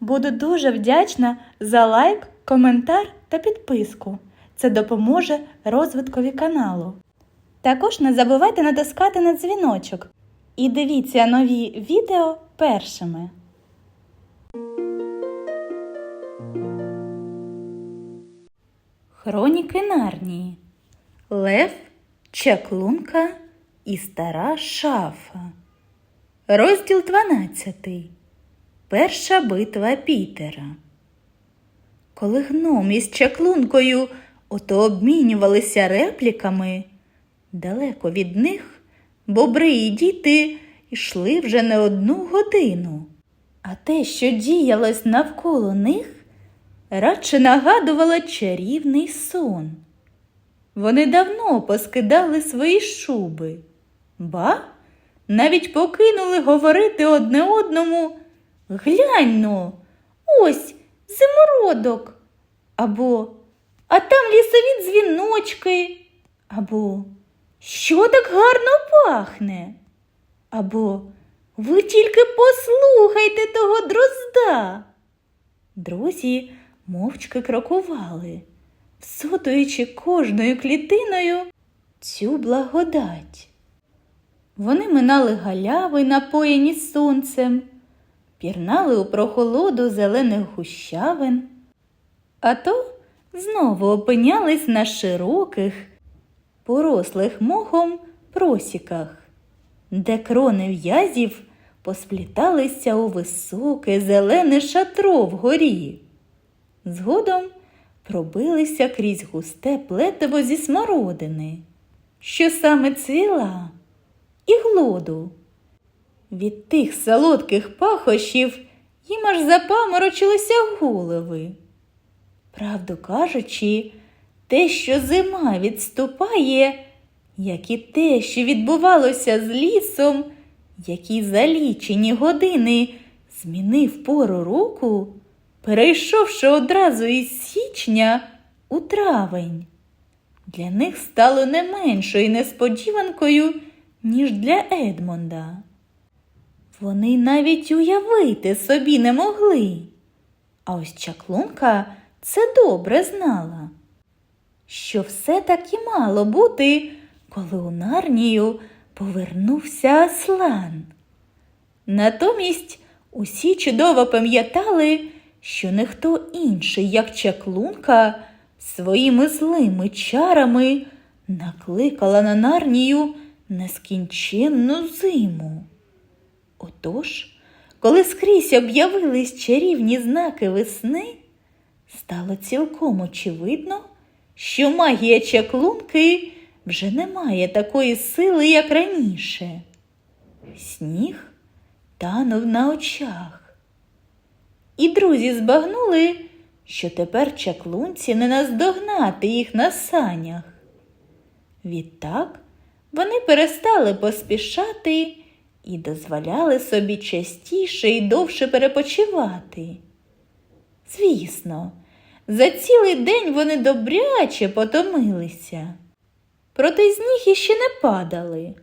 Буду дуже вдячна за лайк, коментар та підписку. Це допоможе розвиткові каналу. Також не забувайте натискати на дзвіночок і дивіться нові відео першими. Хроніки Нарнії Лев, Чаклунка і стара шафа. Розділ 12. Перша битва Пітера. Коли гном із чаклункою ото обмінювалися репліками, далеко від них бобри і діти йшли вже не одну годину. А те, що діялось навколо них, радше нагадувало чарівний сон. Вони давно поскидали свої шуби, ба навіть покинули говорити одне одному Глянь но, ось зимородок. Або А там лісові дзвіночки. Або Що так гарно пахне? Або Ви тільки послухайте того дрозда. Друзі мовчки крокували, всотуючи кожною клітиною цю благодать. Вони минали галяви, напоєні сонцем, пірнали у прохолоду зелених гущавин, а то знову опинялись на широких, порослих мохом просіках, де крони в'язів поспліталися у високе зелене шатро вгорі. Згодом пробилися крізь густе плетиво зі смородини, що саме цвіла, і глоду. Від тих солодких пахощів їм аж запаморочилися голови. Правду кажучи, те, що зима відступає, як і те, що відбувалося з лісом, які за лічені години змінив пору року, перейшовши одразу із січня у травень. Для них стало не меншою несподіванкою, ніж для Едмонда. Вони навіть уявити собі не могли. А ось чаклунка це добре знала, що все так і мало бути, коли у Нарнію повернувся Аслан. Натомість усі чудово пам'ятали, що не хто інший, як чаклунка, своїми злими чарами накликала на Нарнію нескінченну зиму. Отож, коли скрізь об'явились чарівні знаки весни, стало цілком очевидно, що магія чаклунки вже не має такої сили, як раніше. Сніг танув на очах. І друзі збагнули, що тепер чаклунці не наздогнати їх на санях. Відтак вони перестали поспішати і дозволяли собі частіше і довше перепочивати. Звісно, за цілий день вони добряче потомилися. Проте з них іще не падали,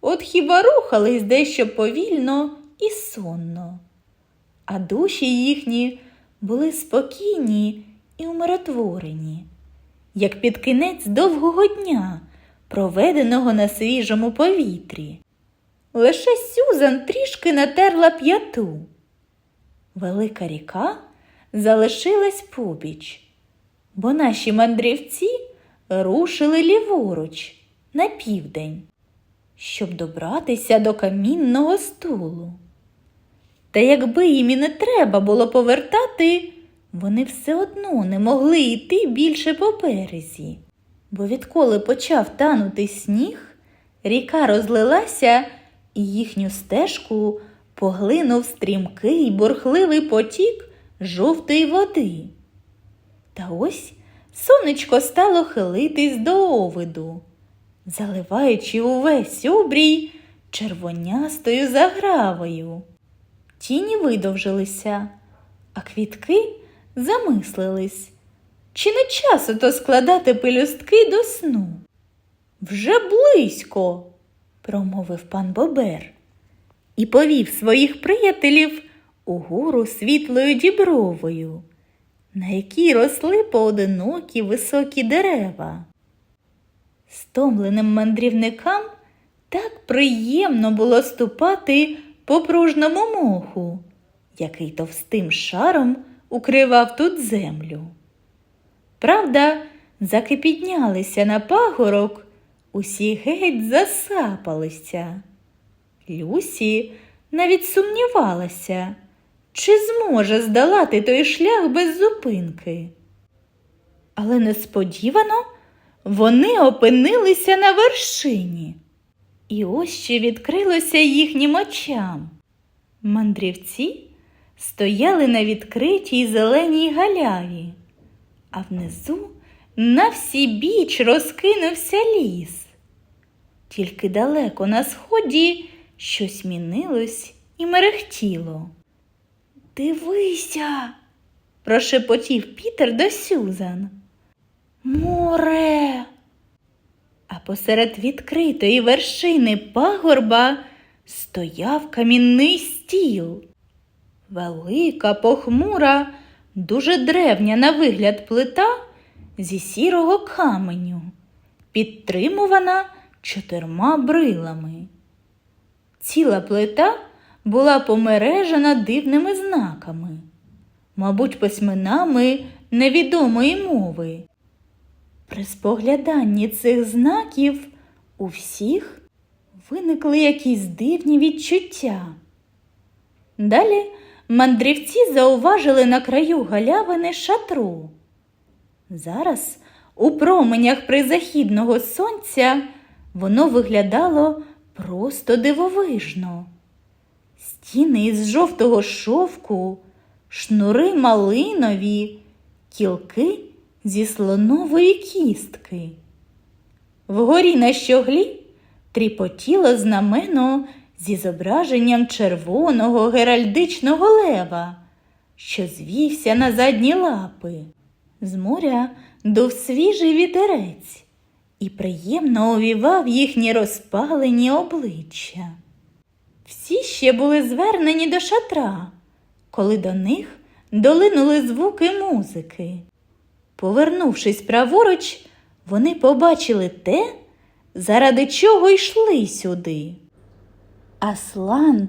от хіба рухались дещо повільно і сонно, а душі їхні були спокійні і умиротворені, як під кінець довгого дня, проведеного на свіжому повітрі. Лише Сюзан трішки натерла п'яту. Велика ріка залишилась побіч, бо наші мандрівці рушили ліворуч на південь, щоб добратися до камінного стулу. Та якби їм і не треба було повертати, вони все одно не могли йти більше по березі, бо відколи почав танути сніг, ріка розлилася і їхню стежку поглинув стрімкий бурхливий потік жовтої води. Та ось сонечко стало хилитись до овиду, заливаючи увесь обрій червонястою загравою. Тіні видовжилися, а квітки замислились, чи не часу то складати пелюстки до сну? Вже близько, промовив пан Бобер і повів своїх приятелів угору світлою дібровою, на якій росли поодинокі високі дерева. Стомленим мандрівникам так приємно було ступати по пружному моху, який товстим шаром укривав тут землю. Правда, заки піднялися на пагорок, усі геть засапалися. Люсі навіть сумнівалася, чи зможе здолати той шлях без зупинки. Але несподівано вони опинилися на вершині. І ось що відкрилося їхнім очам. Мандрівці стояли на відкритій зеленій галяві, а внизу на всі біч розкинувся ліс. Тільки далеко на сході щось мінилось і мерехтіло. Дивися, прошепотів Пітер до Сюзан. Море. А посеред відкритої вершини пагорба стояв камінний стіл. Велика, похмура, дуже древня на вигляд плита зі сірого каменю, підтримувана чотирма брилами. Ціла плита була помережена дивними знаками, мабуть, письменами невідомої мови. При спогляданні цих знаків у всіх виникли якісь дивні відчуття. Далі мандрівці зауважили на краю галявини шатру. Зараз, у променях призахідного сонця, воно виглядало просто дивовижно. Стіни із жовтого шовку, шнури малинові, кілки зі слонової кістки. Вгорі на щоглі тріпотіло знамено зі зображенням червоного геральдичного лева, що звівся на задні лапи. З моря дув свіжий вітерець і приємно овівав їхні розпалені обличчя. Всі ще були звернені до шатра, коли до них долинули звуки музики. Повернувшись праворуч, вони побачили те, заради чого йшли сюди. Аслан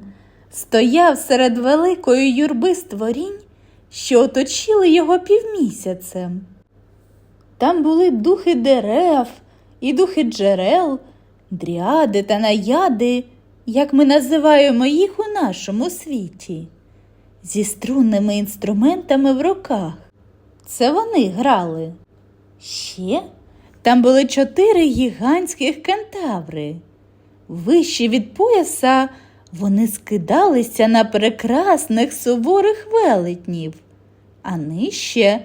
стояв серед великої юрби створінь, що оточили його півмісяцем. Там були духи дерев і духи джерел, дріади та наяди, як ми називаємо їх у нашому світі, зі струнними інструментами в руках. Це вони грали. Ще там були чотири гігантських кентаври. Вище від пояса вони скидалися на прекрасних суворих велетнів, а нижче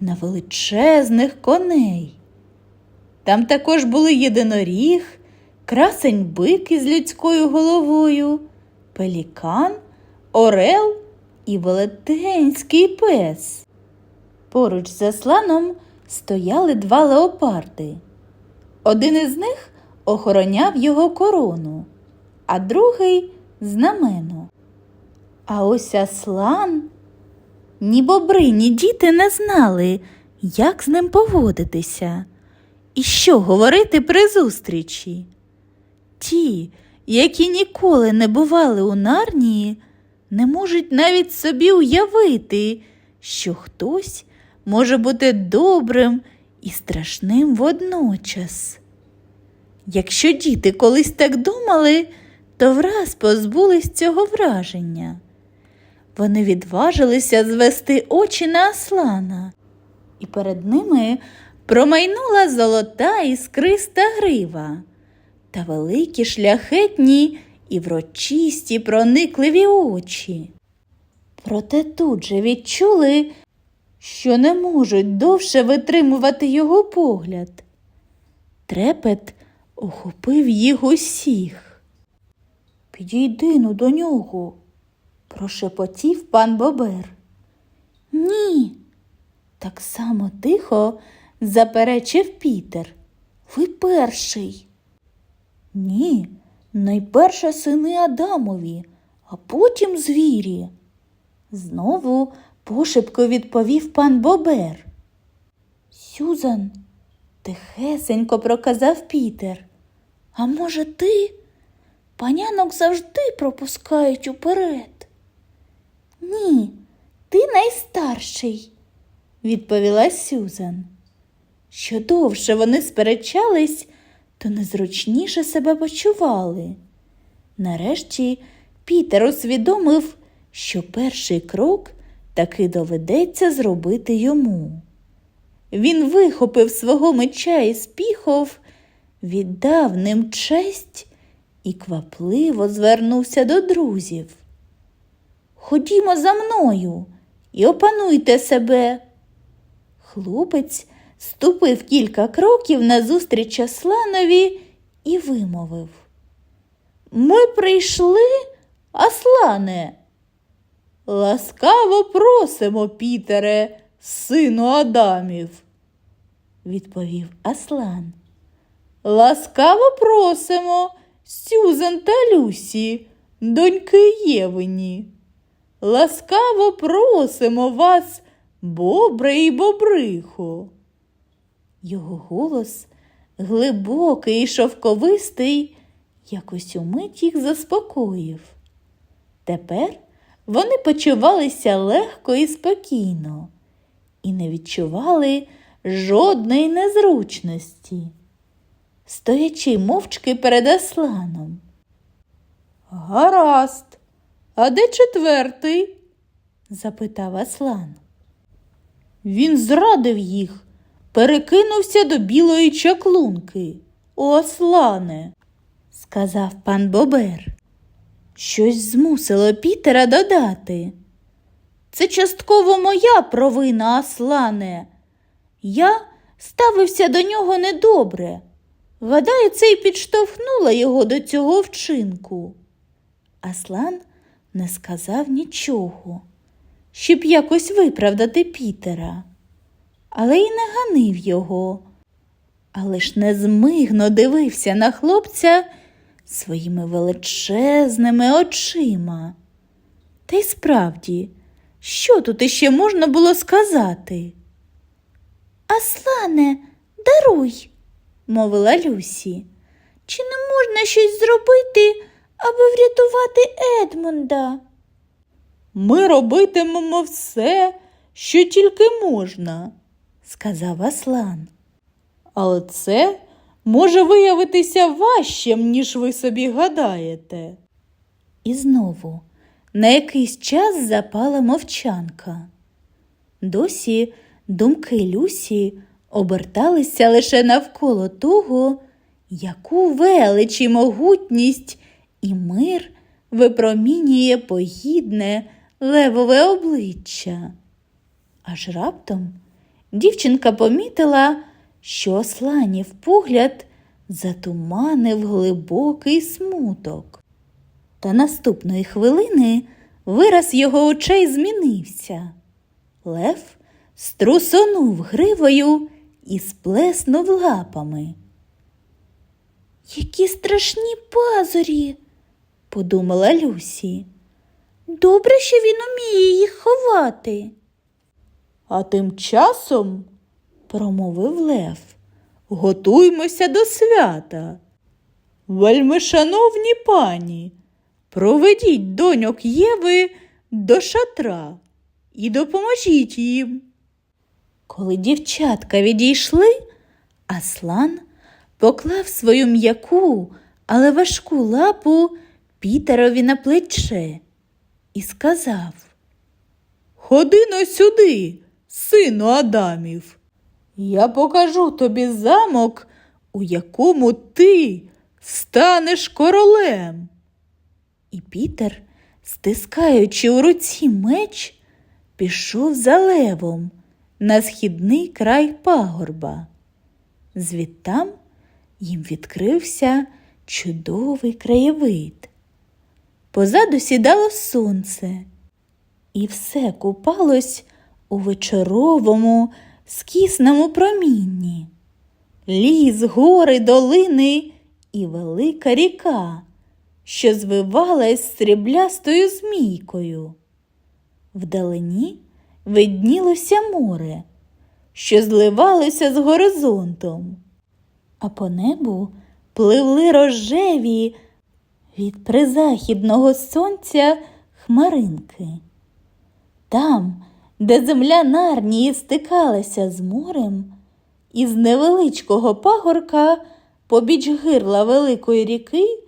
на величезних коней. Там також були єдиноріг, красень бик із людською головою, пелікан, орел і велетенський пес. Поруч з засланом стояли два леопарди. Один із них охороняв його корону, а другий знамено. А ось Аслан ні бобри, ні діти не знали, як з ним поводитися і що говорити при зустрічі. Ті, які ніколи не бували у нарнії, не можуть навіть собі уявити, що хтось може бути добрим і страшним водночас. Якщо діти колись так думали, то враз позбулись цього враження. Вони відважилися звести очі на Аслана, і перед ними промайнула золота іскриста грива та великі шляхетні і врочисті проникливі очі. Проте тут же відчули, що не можуть довше витримувати його погляд. Трепет охопив їх усіх. Підійди ну до нього, прошепотів пан Бобер. Ні, так само тихо заперечив Пітер. Ви перший. Ні, найперше сини Адамові, а потім звірі. Знову пошепко відповів пан Бобер. Сюзан, тихесенько проказав Пітер. А може, ти? Панянок завжди пропускають уперед. Ні, ти найстарший, відповіла Сюзан. Що довше вони сперечались, то незручніше себе почували. Нарешті Пітер усвідомив, що перший крок таки доведеться зробити йому. Він вихопив свого меча і спіхов, віддав ним честь і квапливо звернувся до друзів. Ходімо за мною і опануйте себе. Хлопець ступив кілька кроків назустріч Асланові і вимовив. Ми прийшли, Аслане. Ласкаво просимо, Пітере, сину Адамів, відповів Аслан. Ласкаво просимо, Сюзан та Люсі, доньки Євині. Ласкаво просимо вас, бобре і бобрихо. Його голос, глибокий і шовковистий, якось умить їх заспокоїв. Тепер вони почувалися легко і спокійно і не відчували жодної незручності, стоячи мовчки перед Асланом. Гаразд, а де четвертий? запитав Аслан. Він зрадив їх, перекинувся до білої чаклунки. О, Аслане, сказав пан Бобер. Щось змусило Пітера додати. Це частково моя провина, Аслане. Я ставився до нього недобре. Гадаю, це й підштовхнула його до цього вчинку. Аслан не сказав нічого, щоб якось виправдати Пітера, але й не ганив його, але ж незмигно дивився на хлопця своїми величезними очима. Та й справді, що тут іще можна було сказати? Аслане, даруй, мовила Люсі. Чи не можна щось зробити, аби врятувати Едмунда? Ми робитимемо все, що тільки можна, сказав Аслан. Але це може виявитися важчим, ніж ви собі гадаєте. І знову на якийсь час запала мовчанка. Досі думки Люсі оберталися лише навколо того, яку велич і могутність і мир випромінює погідне левове обличчя. Аж раптом дівчинка помітила, що осланів погляд затуманив глибокий смуток. Та наступної хвилини вираз його очей змінився. Лев струсонув гривою і сплеснув лапами. Які страшні пазурі, подумала Люсі. Добре, що він уміє їх ховати. А тим часом, промовив Лев, готуймося до свята. Вельми шановні пані, проведіть доньок Єви до шатра і допоможіть їм. Коли дівчатка відійшли, Аслан поклав свою м'яку, але важку лапу Пітерові на плече і сказав Ходи но сюди, сину Адамів. Я покажу тобі замок, у якому ти станеш королем. І Пітер, стискаючи у руці меч, пішов за левом на східний край пагорба. Звідтам їм відкрився чудовий краєвид. Позаду сідало сонце, і все купалось у вечоровому, скісному промінні. Ліс, гори, долини і велика ріка, що звивалась сріблястою змійкою. Вдалині виднілося море, що зливалося з горизонтом, а по небу пливли рожеві від призахідного сонця хмаринки. Там, де земля Нарнії стикалася з морем, із невеличкого пагорка побіч гирла великої ріки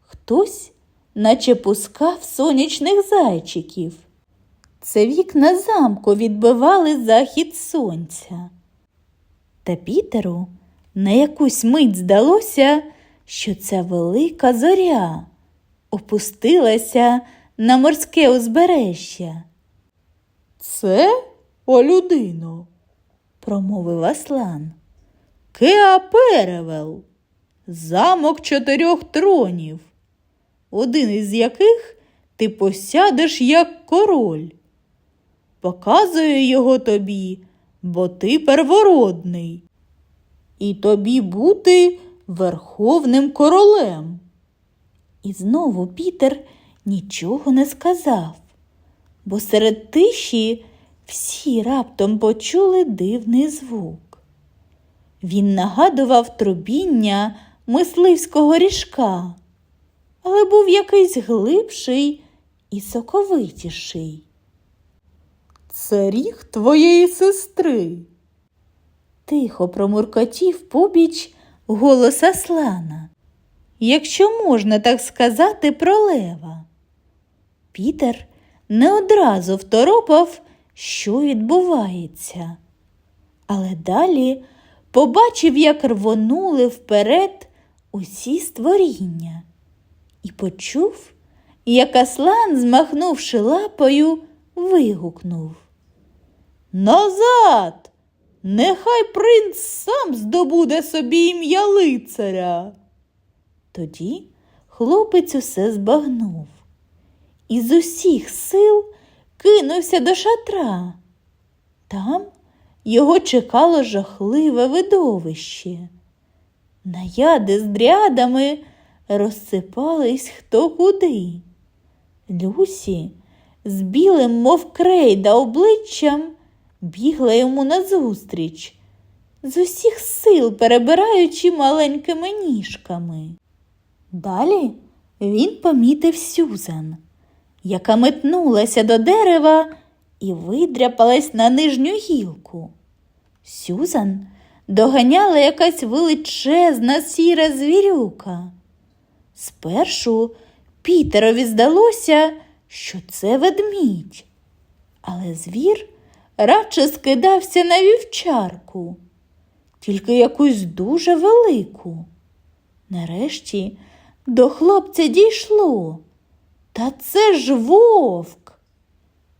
хтось наче пускав сонячних зайчиків. Це вікна замку відбивали захід сонця. Та Пітеру на якусь мить здалося, що ця велика зоря опустилася на морське узбережжя. Це, о людино, промовив Аслан. Кеаперевел, замок чотирьох тронів, один із яких ти посядеш як король. Показую його тобі, бо ти первородний, і тобі бути верховним королем. І знову Пітер нічого не сказав, бо серед тиші всі раптом почули дивний звук. Він нагадував трубіння мисливського ріжка, але був якийсь глибший і соковитіший. Це ріг твоєї сестри. Тихо промуркотів побіч голос Аслана, якщо можна так сказати про лева. Пітер не одразу второпав, що відбувається, але далі побачив, як рвонули вперед усі створіння, і почув, як Аслан, змахнувши лапою, вигукнув. Назад! Нехай принц сам здобуде собі ім'я лицаря. Тоді хлопець усе збагнув і з усіх сил кинувся до шатра. Там його чекало жахливе видовище. Наяди з дрядами розсипались хто куди. Люсі з білим, мов крейда, обличчям бігла йому назустріч, з усіх сил перебираючи маленькими ніжками. Далі він помітив Сюзан, яка метнулася до дерева і видряпалась на нижню гілку. Сюзан доганяла якась величезна сіра звірюка. Спершу Пітерові здалося, що це ведмідь, але звір радше скидався на вівчарку, тільки якусь дуже велику. Нарешті до хлопця дійшло. Та це ж вовк.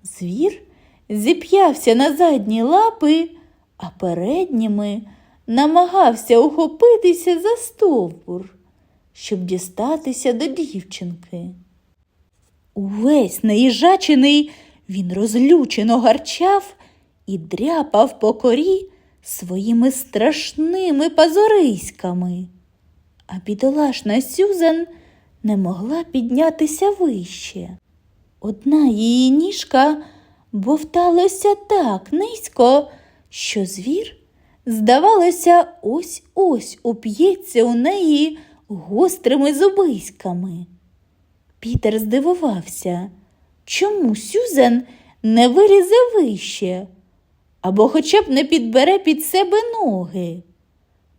Звір зіп'явся на задні лапи, а передніми намагався ухопитися за стовбур, щоб дістатися до дівчинки. Увесь наїжачений він розлючено гарчав і дряпав по корі своїми страшними пазориськами. А бідолашна Сюзан не могла піднятися вище. Одна її ніжка бовталася так низько, що звір, здавалося, ось ось уп'ється у неї гострими зубиськами. Пітер здивувався, чому Сюзен не вирізе вище або хоча б не підбере під себе ноги.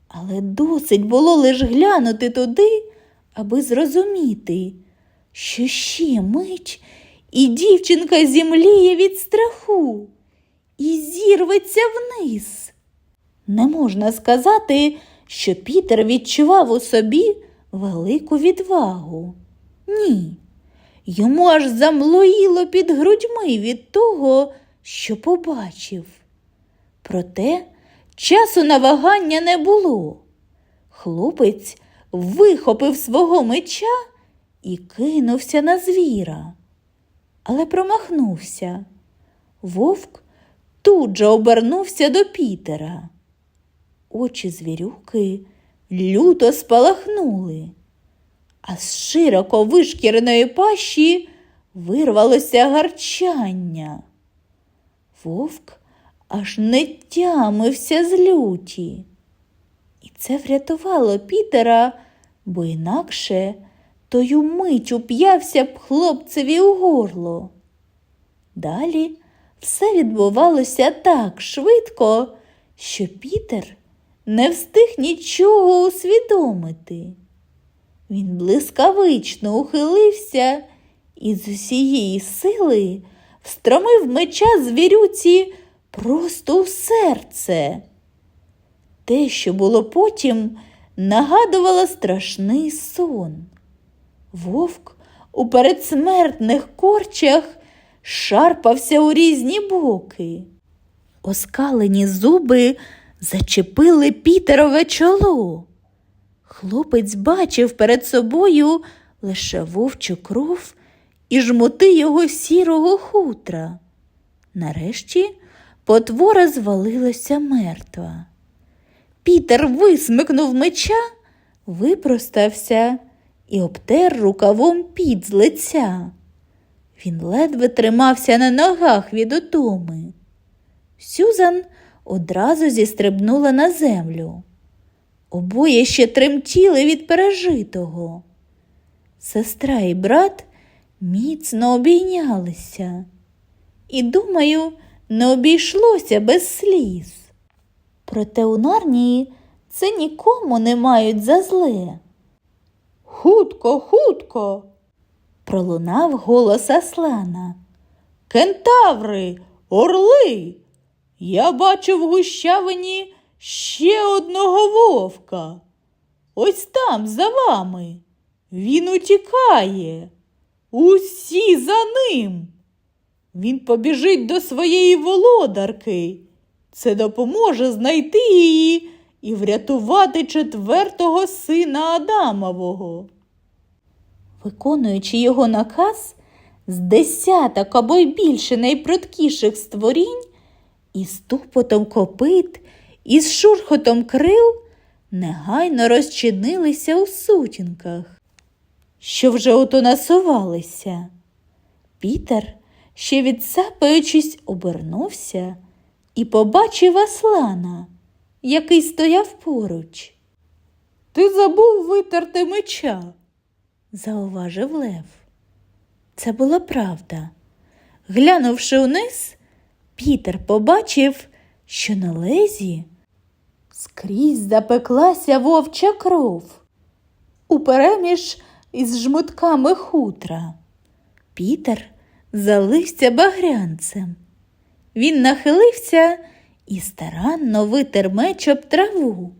Але досить було лиш глянути туди, аби зрозуміти, що ще мить, і дівчинка зімліє від страху і зірветься вниз. Не можна сказати, що Пітер відчував у собі велику відвагу. Ні. Йому аж замлоїло під грудьми від того, що побачив. Проте часу на вагання не було. Хлопець вихопив свого меча і кинувся на звіра, але промахнувся. Вовк тут же обернувся до Пітера. Очі звірюки люто спалахнули, а з широко вишкіреної пащі вирвалося гарчання. Вовк аж не тямився з люті. І це врятувало Пітера, бо інакше тою мить уп'явся б хлопцеві у горло. Далі все відбувалося так швидко, що Пітер не встиг нічого усвідомити. Він блискавично ухилився і з усієї сили встромив меча звірюці просто в серце. Те, що було потім, нагадувало страшний сон. Вовк у передсмертних корчах шарпався у різні боки. Оскалені зуби зачепили Пітерове чоло. Хлопець бачив перед собою лише вовчу кров і жмути його сірого хутра. Нарешті потвора звалилася мертва. Пітер висмикнув меча, випростався і обтер рукавом під з лиця. Він ледве тримався на ногах від утоми. Сюзан одразу зістрибнула на землю. Обоє ще тремтіли від пережитого. Сестра і брат міцно обійнялися. І, думаю, не обійшлося без сліз. Проте у Нарнії це нікому не мають за зле. Хутко, хутко. пролунав голос Аслана. Кентаври, орли. Я бачу в гущавині ще одного вовка. Ось там за вами. Він утікає. Усі за ним. Він побіжить до своєї володарки. Це допоможе знайти її і врятувати четвертого сина Адамового. Виконуючи його наказ, з десяток або й більше найпруткіших створінь, із тупотом копит, і з шурхотом крил негайно розчинилися у сутінках, що вже ото насувалися. Пітер, ще відсапаючись, обернувся і побачив Аслана, який стояв поруч. Ти забув витерти меча, зауважив Лев. Це була правда. Глянувши униз, Пітер побачив, що на лезі скрізь запеклася вовча кров, упереміж із жмутками хутра. Пітер залився багрянцем. Він нахилився і старанно витер меч об траву,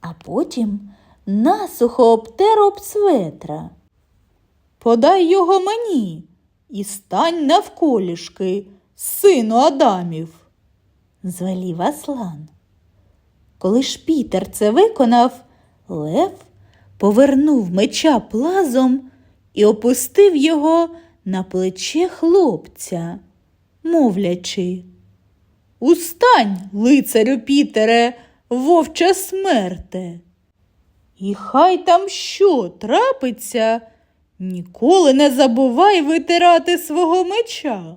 а потім насухо обтер об светра. Подай його мені і стань навколішки, сину Адамів, звелів Аслан. Коли ж Пітер це виконав, Лев повернув меча плазом і опустив його на плече хлопця, мовлячи. Устань, лицарю Пітере, вовча смерте. І хай там що трапиться, ніколи не забувай витирати свого меча.